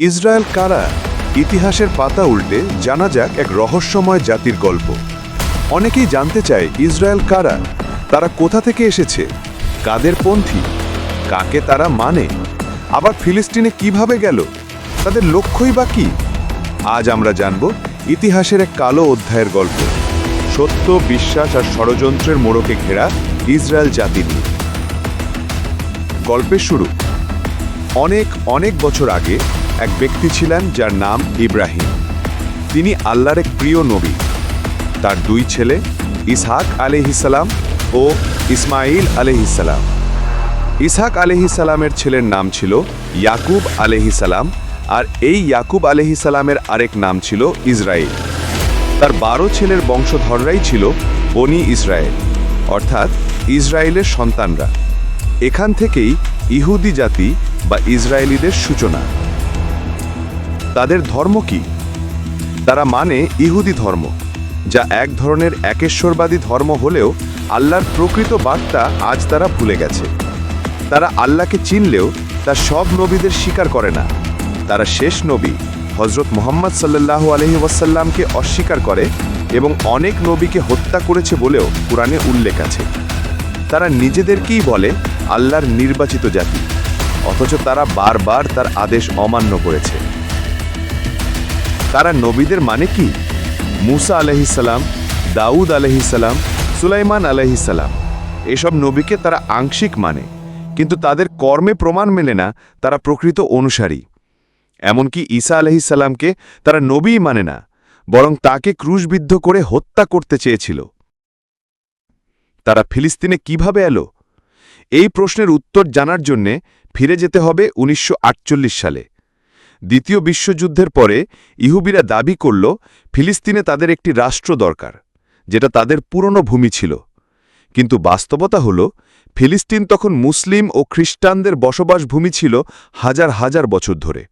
Israel কারা? ইতিহাসের পাতা উল্টে জানা যাক এক রহস্যময় জাতির গল্প। অনেকেই জানতে চায় ইসরায়েল কারা? তারা কোথা থেকে এসেছে? কাদের পন্থী? কাকে তারা মানে? আবার ফিলিস্তিনে কীভাবে গেল? তাদের লক্ষ্যই বা কি? আজ আমরা জানব ইতিহাসের এক কালো অধ্যায়ের গল্প। সত্য, বিশ্বাস আর ষড়যন্ত্রের মোড়কে ঘেরা ইসরায়েল জাতি নিয়ে। গল্পের শুরু। অনেক অনেক বছর আগে এক ব্যক্তি ছিলেন যার নাম ইব্রাহিম। তিনি আল্লাহর এক প্রিয় নবী। তার দুই ছেলে, ইসহাক আলহিসাল্লাম ও ইসমাইল আলহিসাল্লাম ইসহাক আলহিসাল্লামের ছেলের নাম ছিল ইয়াকুব আলহিসাল্লাম আর এই ইয়াকুব আলহিসাল্লামের আরেক নাম ছিল ইসরায়েল তার বারো ছেলের বংশধররাই ছিল বনি ইসরায়েল অর্থাৎ ইসরায়েলের সন্তানরা। এখান থেকেই ইহুদি জাতি বা ইসরায়েলিদের সূচনা। তাদের ধর্ম কি? তারা মানে ইহুদি ধর্ম, যা এক ধরনের একেশ্বরবাদী ধর্ম হলেও আল্লাহর প্রকৃত বার্তা আজ তারা ভুলে গেছে। তারা আল্লাহকে চিনলেও তার সব নবীদের স্বীকার করে না। তারা শেষ নবী হজরত মোহাম্মদ সাল্লাহ আলহি ওয়াসাল্লামকে অস্বীকার করে এবং অনেক নবীকে হত্যা করেছে বলেও কোরআনে উল্লেখ আছে। তারা নিজেদেরকেই বলে আল্লাহর নির্বাচিত জাতি। অথচ তারা বারবার তার আদেশ অমান্য করেছে। তারা নবীদের মানে কি? মুসা আলহিসাল্লাম দাউদ আলহিসাল্লাম সুলাইমান আলহিসাল্লাম এসব নবীকে তারা আংশিক মানে কিন্তু তাদের কর্মে প্রমাণ মেলে না, তারা প্রকৃত অনুসারী। এমনকি ঈসা আলহিসাল্লামকে তারা নবীই মানে না, বরং তাকে ক্রুশবিদ্ধ করে হত্যা করতে চেয়েছিল। তারা ফিলিস্তিনে কীভাবে এলো? এই প্রশ্নের উত্তর জানার জন্যে ফিরে যেতে হবে উনিশশো আটচল্লিশ সালে। দ্বিতীয় বিশ্বযুদ্ধের পরে ইহুবিরা দাবি করল, ফিলিস্তিনে তাদের একটি রাষ্ট্র দরকার, যেটা তাদের পুরনো ভূমি ছিল। কিন্তু বাস্তবতা হল, ফিলিস্তিন তখন মুসলিম ও খ্রিস্টানদের বসবাস ভূমি ছিল হাজার হাজার বছর ধরে।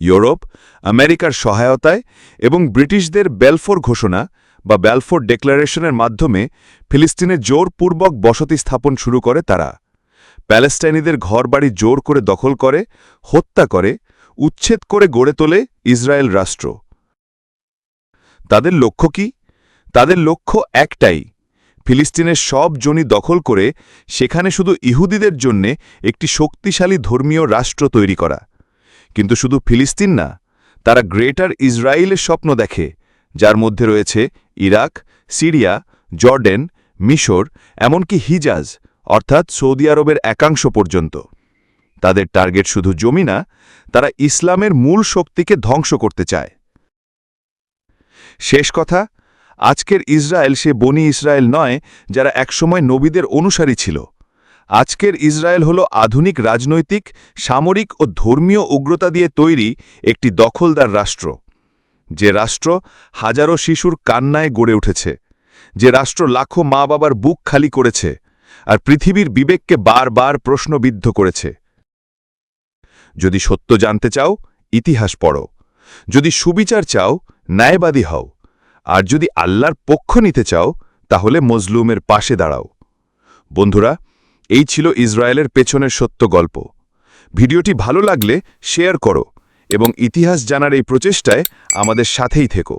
ইউরোপ, আমেরিকার সহায়তায় এবং ব্রিটিশদের বেলফোর ঘোষণা বা ব্যালফোর ডেক্লারেশনের মাধ্যমে ফিলিস্তিনে জোরপূর্বক বসতি স্থাপন শুরু করে তারা। প্যালেস্টাইনিদের ঘরবাড়ি জোর করে দখল করে, হত্যা করে, উচ্ছেদ করে গড়ে তোলে ইসরায়েল রাষ্ট্র। তাদের লক্ষ্য কি? তাদের লক্ষ্য একটাই, ফিলিস্তিনের সব জমি দখল করে সেখানে শুধু ইহুদিদের জন্যে একটি শক্তিশালী ধর্মীয় রাষ্ট্র তৈরি করা। কিন্তু শুধু ফিলিস্তিন না, তারা গ্রেটার ইসরায়েলের স্বপ্ন দেখে, যার মধ্যে রয়েছে ইরাক, সিরিয়া, জর্ডেন, মিশর, এমনকি হিজাজ, অর্থাৎ সৌদি আরবের একাংশ পর্যন্ত। তাদের টার্গেট শুধু জমি না, তারা ইসলামের মূল শক্তিকে ধ্বংস করতে চায়। শেষ কথা, আজকের ইসরায়েল সে বনি ইসরায়েল নয়, যারা একসময় নবীদের অনুসারী ছিল। আজকের ইসরায়েল হল আধুনিক রাজনৈতিক, সামরিক ও ধর্মীয় উগ্রতা দিয়ে তৈরি একটি দখলদার রাষ্ট্র। যে রাষ্ট্র হাজারো শিশুর কান্নায় গড়ে উঠেছে, যে রাষ্ট্র লাখো মা বাবার বুক খালি করেছে আর পৃথিবীর বিবেককে বারবার প্রশ্নবিদ্ধ করেছে। যদি সত্য জানতে চাও, ইতিহাস পড়ো। যদি সুবিচার চাও, ন্যায়বাদী হও। আর যদি আল্লাহর পক্ষ নিতে চাও, তাহলে মজলুমের পাশে দাঁড়াও। বন্ধুরা, এই ছিল ইসরায়েলের পেছনের সত্য গল্প। ভিডিওটি ভালো লাগলে শেয়ার করো এবং ইতিহাস জানার এই প্রচেষ্টায় আমাদের সাথেই থেকো।